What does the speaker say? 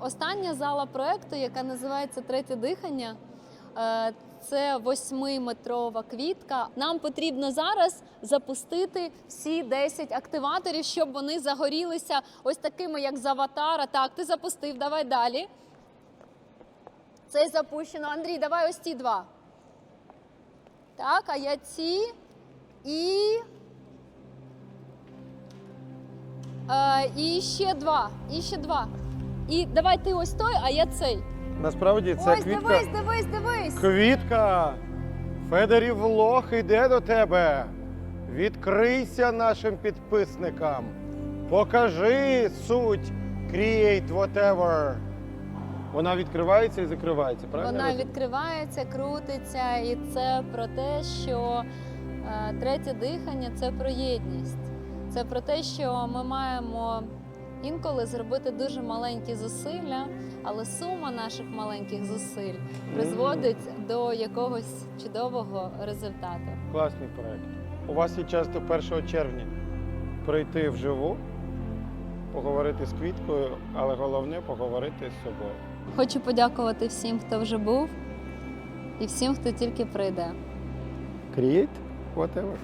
остання зала проекту, яка називається Третє дихання. Е, Це восьмиметрова квітка. Нам потрібно зараз запустити всі 10 активаторів, щоб вони загорілися ось такими, як з аватара. Так, ти запустив, давай далі. Це запущено. Андрій, давай ось ці два. Так, а я ці і. Е, і ще два. І ще два. І давай ти ось той, а я цей. Насправді це ось квітка. дивись, дивись, дивись. Квітка! Федорів Лох іде до тебе. Відкрийся нашим підписникам. Покажи суть Create Whatever. Вона відкривається і закривається, правильно? Вона відкривається, крутиться, і це про те, що е, третє дихання це про єдність. Це про те, що ми маємо інколи зробити дуже маленькі зусилля, але сума наших маленьких зусиль призводить до якогось чудового результату. Класний проект. У вас є час до 1 червня прийти вживу, поговорити з квіткою, але головне поговорити з собою. Хочу подякувати всім, хто вже був, і всім, хто тільки прийде. Create Whatever.